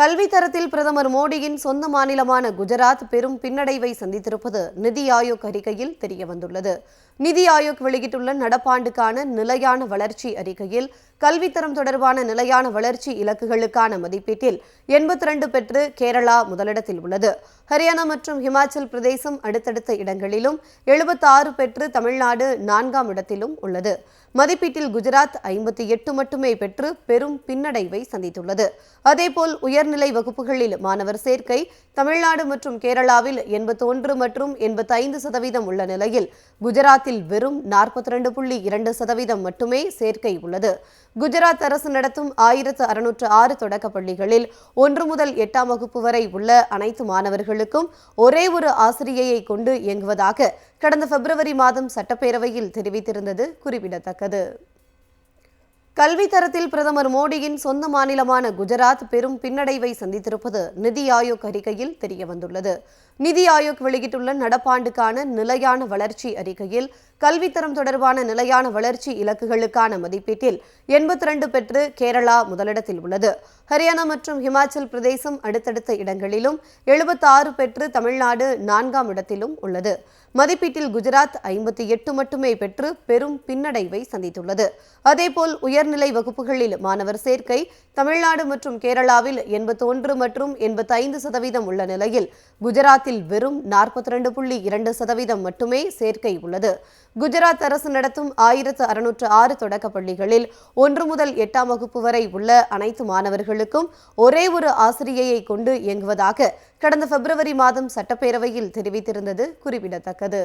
கல்வி தரத்தில் பிரதமர் மோடியின் சொந்த மாநிலமான குஜராத் பெரும் பின்னடைவை சந்தித்திருப்பது நிதி ஆயோக் அறிக்கையில் தெரியவந்துள்ளது. நிதி ஆயோக் வெளியிட்டுள்ள நடப்பாண்டுக்கான நிலையான வளர்ச்சி அறிக்கையில் கல்வித்தரம் தொடர்பான நிலையான வளர்ச்சி இலக்குகளுக்கான மதிப்பீட்டில் எண்பத்தி ரெண்டு பெற்று கேரளா முதலிடத்தில் உள்ளது. ஹரியானா மற்றும் ஹிமாச்சல் பிரதேசம் அடுத்தடுத்த இடங்களிலும் எழுபத்தாறு பெற்று தமிழ்நாடு நான்காம் இடத்திலும் உள்ளது. மதிப்பீட்டில் குஜராத் ஐம்பத்தி எட்டு மட்டுமே பெற்று பெரும் பின்னடைவை சந்தித்துள்ளது. அதேபோல் உயர்நிலை வகுப்புகளில் மாணவர் சேர்க்கை தமிழ்நாடு மற்றும் கேரளாவில் எண்பத்தொன்று மற்றும் எண்பத்தைந்து சதவீதம் உள்ள நிலையில் குஜராத்தில் வெறும் நாற்பத்தி ரெண்டு புள்ளி இரண்டு சதவீதம் மட்டுமே சேர்க்கை உள்ளது. குஜராத் அரசு நடத்தும் ஆயிரத்து அறுநூற்று ஆறு தொடக்கப் பள்ளிகளில் ஒன்று முதல் எட்டாம் வகுப்பு வரை உள்ள அனைத்து மாணவர்களுக்கும் ஒரே ஒரு ஆசிரியையை கொண்டு இயங்குவதாக கடந்த பிப்ரவரி மாதம் சட்டப்பேரவையில் தெரிவித்திருந்தது குறிப்பிடத்தக்கது. கல்வி தரத்தில் பிரதமர் மோடியின் சொந்த மாநிலமான குஜராத் பெரும் பின்னடைவை சந்தித்திருப்பது நிதி ஆயோக் அறிக்கையில் தெரியவந்துள்ளது. நிதி ஆயோக் வெளியிட்டுள்ள நடப்பாண்டுக்கான நிலையான வளர்ச்சி அறிக்கையில் கல்வித்தரம் தொடர்பான நிலையான வளர்ச்சி இலக்குகளுக்கான மதிப்பீட்டில் எண்பத்தி ரெண்டு பெற்று கேரளா முதலிடத்தில் உள்ளது. ஹரியானா மற்றும் ஹிமாச்சல் பிரதேசம் அடுத்தடுத்த இடங்களிலும் எழுபத்தாறு பெற்று தமிழ்நாடு நான்காம் இடத்திலும் உள்ளது. மதிப்பீட்டில் குஜராத் ஐம்பத்தி எட்டு மட்டுமே பெற்று பெரும் பின்னடைவை சந்தித்துள்ளது. அதேபோல் உயர்நிலை வகுப்புகளில் மாணவர் சேர்க்கை தமிழ்நாடு மற்றும் கேரளாவில் எண்பத்தொன்று மற்றும் எண்பத்தைந்து சதவீதம் உள்ள நிலையில் குஜராத்தில் வெறும் நாற்பத்தி ரெண்டு புள்ளி இரண்டு சதவீதம் மட்டுமே சேர்க்கை உள்ளது. குஜராத் அரசு நடத்தும் ஆயிரத்து அறுநூற்று ஆறு தொடக்கப் பள்ளிகளில் ஒன்று முதல் எட்டாம் வகுப்பு வரை உள்ள அனைத்து மாணவர்களுக்கும் ஒரே ஒரு ஆசிரியையை கொண்டு இயங்குவதாக கடந்த பிப்ரவரி மாதம் சட்டப்பேரவையில் தெரிவித்திருந்தது குறிப்பிடத்தக்கது.